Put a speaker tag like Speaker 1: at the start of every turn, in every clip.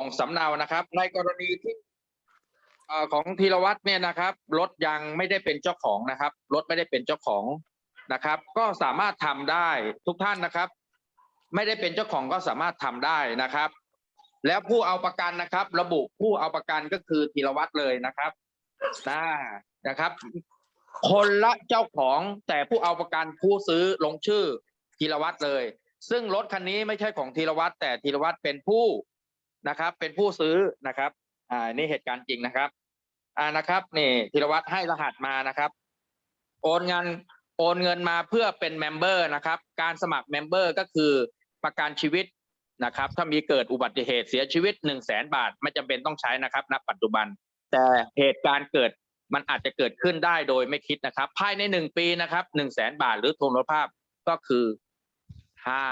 Speaker 1: ของสำเนานะครับ ในกรณีที่เอ่อของธีรวัตรเนี่ยนะครับรถยังไม่ได้เป็นเจ้าของนะครับรถไม่ได้เป็นเจ้าของนะครับ ก็สามารถทำได้ทุกท่านนะครับ ไม่ได้เป็นเจ้าของก็สามารถทำได้นะครับ แล้วผู้เอาประกันนะครับ ระบุผู้เอาประกันก็คือธีรวัตรเลยนะครับนะนะครับ คนละเจ้าของแต่ผู้เอาประกันผู้ซื้อลงชื่อธีรวัตรเลย ซึ่งรถคันนี้ไม่ใช่ของธีรวัตรแต่ธีรวัตรเป็นผู้ นะครับ เป็นผู้ซื้อนะครับอ่านี่เหตุการณ์จริงนะครับ อ่านะครับนี่ธีรวัตรให้รหัสมานะครับ โอนเงินโอนเงินมาเพื่อเป็นเมมเบอร์นะครับ การสมัครเมมเบอร์ก็คือประกันชีวิตนะครับ ถ้ามีเกิดอุบัติเหตุเสียชีวิตหนึ่งแสนบาท ไม่จำเป็นต้องใช้นะครับณปัจจุบัน แต่เหตุการณ์เกิดมันอาจจะเกิดขึ้นได้โดยไม่คิดนะครับ ภายในหนึ่งปีนะครับหนึ่งแสนบาทหรือทุนภาพก็คือห้า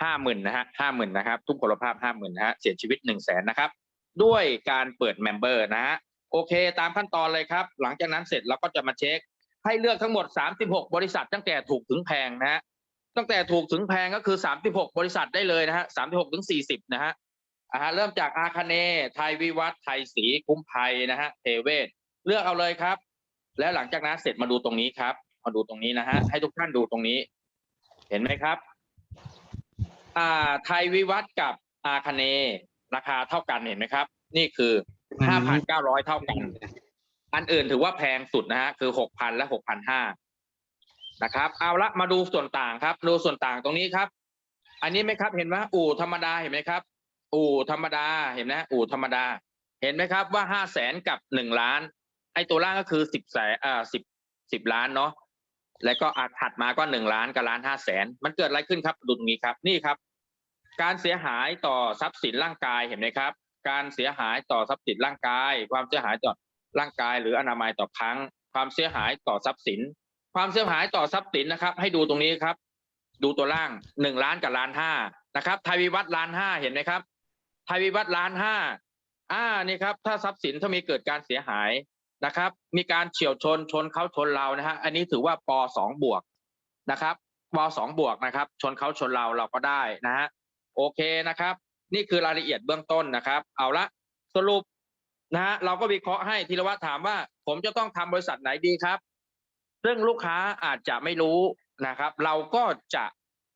Speaker 1: ห้าหมื่นนะฮะห้าหมื่นนะครับทุกพลภาพห้าหมื่นนะฮะเสียชีวิตหนึ่งแสนนะครับด้วยการเปิดเมมเบอร์นะฮะโอเค ตามขั้นตอนเลยครับ หลังจากนั้นเสร็จเราก็จะมาเช็ค ให้เลือกทั้งหมด 36 บริษัท ตั้งแต่ถูกถึงแพงนะฮะตั้งแต่ถูกถึงแพงก็คือ 36 บริษัทได้เลยนะฮะ36ถึง40นะฮะอ่าฮะเริ่มจากอาคเนย์ไทยวิวัฒน์ไทยศรีคุ้มภัยนะฮะเทเวศเลือกเอาเลยครับ แล้วหลังจากนั้นเสร็จมาดูตรงนี้ครับ มาดูตรงนี้นะฮะให้ทุกท่านดูตรงนี้ เห็นไหมครับ อ่าไทยวิวัฒน์กับอาคเนย์ราคาเท่ากันเห็นไหมครับ นี่คือ5,900เท่ากัน อันอื่นถือว่าแพงสุดนะฮะคือ6,000และ6,500นะครับ เอาละมาดูส่วนต่างครับ ดูส่วนต่างตรงนี้ครับ อันนี้ไหมครับ เห็นไหมอู่ธรรมดาเห็นไหมครับ อู่ธรรมดาเห็นไหมอู่ธรรมดา เห็นไหมครับว่าห้าแสนกับหนึ่งล้าน ไอ้ตัวล่างก็คือสิบแสนอ่าสิบสิบล้านเนาะแล้วก็อาถัดมาก็หนึ่งล้านกับล้านห้าแสนมันเกิดอะไรขึ้นครับดูตรงนี้ครับ นี่ครับ การเสียหายต่อทรัพย์สินร่างกายเห็นไหมครับ การเสียหายต่อทรัพย์สินร่างกาย ความเสียหายต่อร่างกาย หรืออนามัยต่อครั้ง ความเสียหายต่อทรัพย์สิน ความเสียหายต่อทรัพย์สินนะครับ ให้ดูตรงนี้ครับ ดูตัวล่างหนึ่งล้านกับล้านห้านะครับไทยวิวัฒน์ล้านห้าเห็นไหมครับไทยวิวัฒน์ล้านห้าอ่านี่ครับถ้าทรัพย์สินถ้ามีเกิดการเสียหายนะครับ มีการเฉียวชนชนเขาชนเรานะฮะอันนี้ถือว่าปสองบวกนะครับปสองบวกนะครับ ชนเขาชนเราเราก็ได้นะฮะ โอเคนะครับ นี่คือรายละเอียดเบื้องต้นนะครับ เอาละสรุปนะฮะเราก็วิเคราะห์ให้ธีรวัตรถามว่า ผมจะต้องทำบริษัทไหนดีครับ ซึ่งลูกค้าอาจจะไม่รู้นะครับ เราก็จะ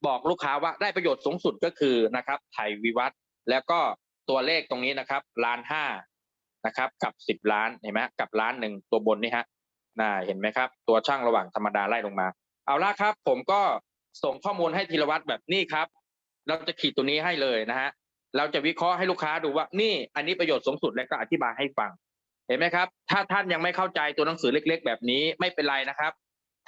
Speaker 1: บอกลูกค้าว่าได้ประโยชน์สูงสุดก็คือนะครับไทยวิวัฒน์แล้วก็ตัวเลขตรงนี้นะครับล้านห้านะครับ กับสิบล้านเห็นไหมกับล้านหนึ่งตัวบนนี่ฮะน่าเห็นไหมครับ ตัวช่างระหว่างธรรมดาไล่ลงมา เอาละครับ ผมก็ส่งข้อมูลให้ธีรวัตรแบบนี้ครับ เราจะขีดตัวนี้ให้เลยนะฮะเราจะวิเคราะห์ให้ลูกค้าดูว่านี่อันนี้ประโยชน์สูงสุดแล้วก็อธิบายให้ฟัง เห็นไหมครับ ถ้าท่านยังไม่เข้าใจตัวหนังสือเล็ก ๆ แบบนี้ไม่เป็นไรนะครับ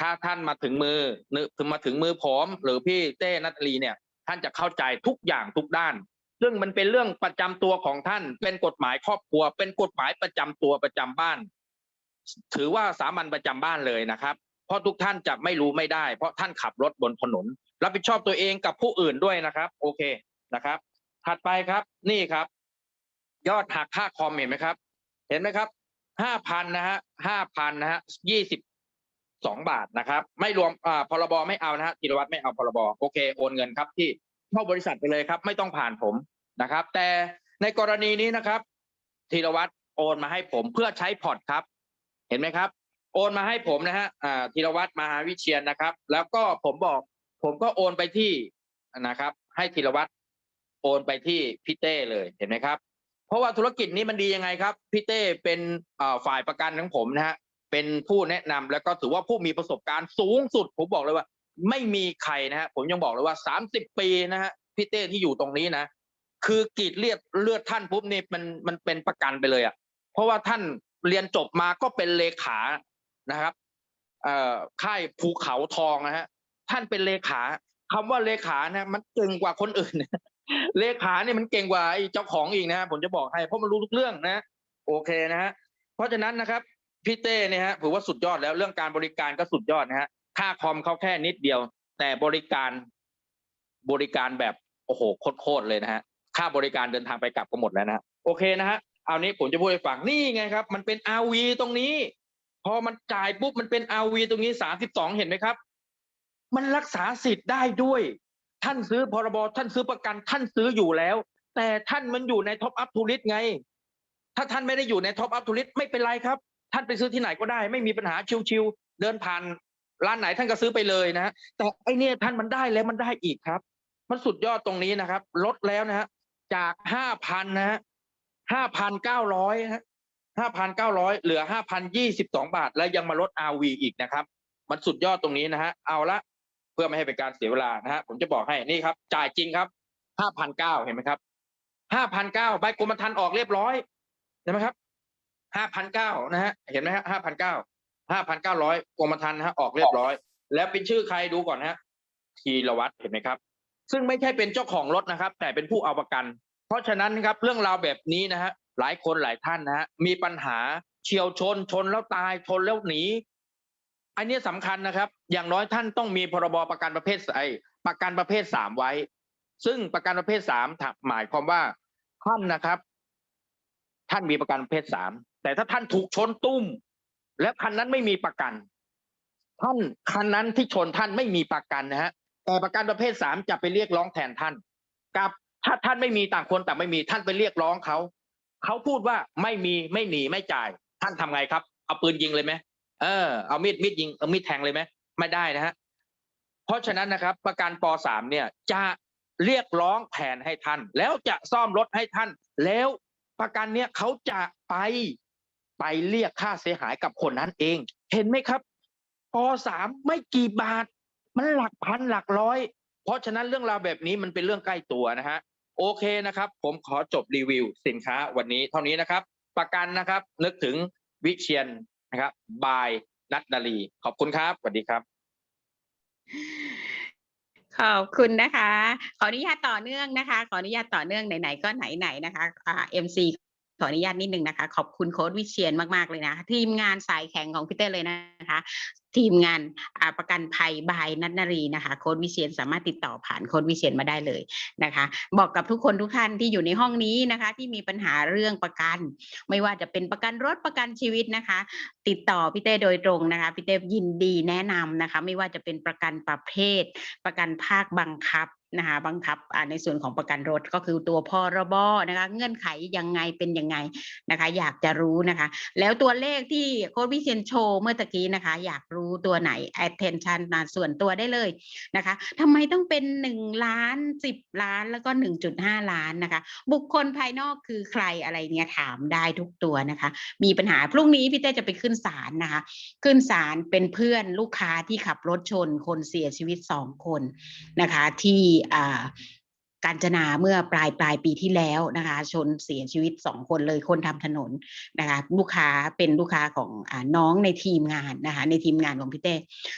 Speaker 1: ถ้าท่านมาถึงมือนึกถึงมาถึงมือผมหรือพี่เต้นัทลีเนี่ย ท่านจะเข้าใจทุกอย่างทุกด้าน ซึ่งมันเป็นเรื่องประจำตัวของท่าน เป็นกฎหมายครอบครัว เป็นกฎหมายประจำตัวประจำบ้าน ถือว่าสามัญประจำบ้านเลยนะครับ เพราะทุกท่านจะไม่รู้ไม่ได้ เพราะท่านขับรถบนถนน รับผิดชอบตัวเองกับผู้อื่นด้วยนะครับ โอเคนะครับ ถัดไปครับนี่ครับ ยอดหักค่าคอมเห็นไหมครับ เห็นไหมครับห้าพันนะฮะห้าพันนะฮะยี่สิบสองบาทนะครับ ไม่รวมอ่าพรบไม่เอานะฮะธีรวัตรไม่เอาพรบโอเคโอนเงินครับที่เข้าบริษัทไปเลยครับ ไม่ต้องผ่านผมนะครับ แต่ในกรณีนี้นะครับธีรวัตรโอนมาให้ผมเพื่อใช้พอร์ตครับ เห็นไหมครับ โอนมาให้ผมนะฮะอ่าธีรวัตรมหาวิเชียนนะครับ แล้วก็ผมบอก ผมก็โอนไปที่นะครับ ให้ธีรวัตรโอนไปที่พี่เต้เลยเห็นไหมครับ เพราะว่าธุรกิจนี้มันดียังไงครับพี่เต้เป็นฝ่ายประกันของผมนะฮะเป็นผู้แนะนำแล้วก็ถือว่าผู้มีประสบการณ์สูงสุด ผมบอกเลยว่า ไม่มีใครนะฮะผมยังบอกเลยว่าสามสิบปีนะฮะพี่เต้ที่อยู่ตรงนี้นะ คือกรีดเลือดเลือดท่านปุ๊บนี่มันมันเป็นประกันไปเลยอะเพราะว่าท่านเรียนจบมาก็เป็นเลขานะครับ เอ่อค่ายภูเขาทองนะฮะ ท่านเป็นเลขาคำว่าเลขานะมันเก่งกว่าคนอื่นเลขาเนี่ยมันเก่งกว่าไอ้เจ้าของอีกนะฮะผมจะบอกให้เพราะมันรู้ทุกเรื่องนะ โอเคนะฮะเพราะฉะนั้นนะครับพี่เต้เนี่ยฮะถือว่าสุดยอดแล้วเรื่องการบริการก็สุดยอดนะฮะค่าคอมเขาแค่นิดเดียว แต่บริการบริการแบบโอ้โหโคตรเลยนะฮะค่าบริการเดินทางไปกลับก็หมดแล้วนะฮะโอเคนะฮะเอานี้ผมจะพูดให้ฟังนี่ไงครับ มันเป็นอาวีตรงนี้ พอมันจ่ายปุ๊บมันเป็นอาวีตรงนี้สามสิบสองเห็นไหมครับ มันรักษาสิทธิ์ได้ด้วย ท่านซื้อพรบท่านซื้อประกันท่านซื้ออยู่แล้ว แต่ท่านมันอยู่ในท็อปอัพทูริสไง ถ้าท่านไม่ได้อยู่ในท็อปอัพทูริสไม่เป็นไรครับ ท่านไปซื้อที่ไหนก็ได้ ไม่มีปัญหาชิวๆเดินผ่านร้านไหนท่านก็ซื้อไปเลยนะฮะแต่ไอเนี่ยท่านมันได้แล้วมันได้อีกครับ มันสุดยอดตรงนี้นะครับ ลดแล้วนะฮะจากห้าพันนะฮะห้าพันเก้าร้อยฮะห้าพันเก้าร้อยเหลือห้าพันยี่สิบสองบาท แล้วยังมาลด RV อีกนะครับ มันสุดยอดตรงนี้นะฮะเอาละ เพื่อไม่ให้เป็นการเสียเวลานะฮะผมจะบอกให้นี่ครับ จ่ายจริงครับห้าพันเก้าเห็นไหมครับห้าพันเก้าใบกรมธรรม์ออกเรียบร้อยเห็นไหมครับห้าพันเก้านะฮะเห็นไหมฮะห้าพันเก้าห้าพันเก้าร้อยกรมธรรม์นะฮะออกเรียบร้อย แล้วเป็นชื่อใครดูก่อนนะฮะธีรวัตรเห็นไหมครับ ซึ่งไม่ใช่เป็นเจ้าของรถนะครับ แต่เป็นผู้เอาประกัน เพราะฉะนั้นนะครับเรื่องราวแบบนี้นะฮะหลายคนหลายท่านนะฮะมีปัญหาเฉียวชนชนแล้วตายชนแล้วหนี อันนี้สำคัญนะครับ อย่างน้อยท่านต้องมีพรบประกันประเภทไอประกันประเภทสามไว้ ซึ่งประกันประเภทสามหมายความว่าท่านนะครับ ท่านมีประกันประเภทสามแต่ถ้าท่านถูกชนตุ้ม และคันนั้นไม่มีประกัน ท่านคันนั้นที่ชนท่านไม่มีประกันนะฮะแต่ประกันประเภทสามจะไปเรียกร้องแทนท่าน กับถ้าท่านไม่มีต่างคนแต่ไม่มีท่านไปเรียกร้องเขาเขาพูดว่าไม่มีไม่หนีไม่จ่าย ท่านทำไงครับ เอาปืนยิงเลยไหม เออเอามีดมีดยิงเอามีดแทงเลยไหมไม่ได้นะฮะเพราะฉะนั้นนะครับ ประกันปสามเนี่ยจะเรียกร้องแทนให้ท่าน แล้วจะซ่อมรถให้ท่าน แล้วประกันเนี่ยเขาจะไปไปเรียกค่าเสียหายกับคนนั้นเอง เห็นไหมครับปสามไม่กี่บาท มันหลักพันหลักร้อย เพราะฉะนั้นเรื่องราวแบบนี้มันเป็นเรื่องใกล้ตัวนะฮะโอเคนะครับ ผมขอจบรีวิวสินค้าวันนี้เท่านี้นะครับ ประกันนะครับ นึกถึงวิเชียน นะครับบายนัทนาลีขอบคุณครับสวัสดีครับ
Speaker 2: ขอบคุณนะคะ ขออนุญาตต่อเนื่องนะคะ ขออนุญาตต่อเนื่องไหนๆก็ไหนๆนะคะอ่า MC ออนุญาตนิดนึงนะคะ ขอบคุณโค้ดวิเชียนมาก ๆ เลยนะ ทีมงานสายแข็งของพี่เต้เลยนะคะ ทีมงานประกันภัยบายนัทนรีนะคะ โค้ดวิเชียนสามารถติดต่อผ่านโค้ดวิเชียนมาได้เลยนะคะ บอกกับทุกคนทุกท่านที่อยู่ในห้องนี้นะคะ ที่มีปัญหาเรื่องประกัน ไม่ว่าจะเป็นประกันรถประกันชีวิตนะคะ ติดต่อพี่เต้โดยตรงนะคะพี่เต้ยินดีแนะนำนะคะ ไม่ว่าจะเป็นประกันประเภท ประกันภาคบังคับ นะคะบังคับในส่วนของประกันรถก็คือตัวพรบนะคะเงื่อนไขยังไงเป็นยังไงนะคะ อยากจะรู้นะคะ แล้วตัวเลขที่โค้ดวิเชียนโชว์เมื่อตะกี้นะคะ อยากรู้ตัวไหน attention มาส่วนตัวได้เลยนะคะทำไมต้องเป็นหนึ่งล้านสิบล้านแล้วก็หนึ่งจุดห้าล้านนะคะ บุคคลภายนอกคือใครอะไรเนี่ยถามได้ทุกตัวนะคะ มีปัญหาพรุ่งนี้พี่เต้จะไปขึ้นศาลนะคะ ขึ้นศาลเป็นเพื่อนลูกค้าที่ขับรถชนคนเสียชีวิตสองคนนะคะที่การจนาเมื่อปลายปลายปีที่แล้วนะคะชนเสียชีวิตสองคนเลยคนทำถนนนะคะลูกค้าเป็นลูกค้าของอน้องในทีมงานนะคะในทีมงานของพี่เต้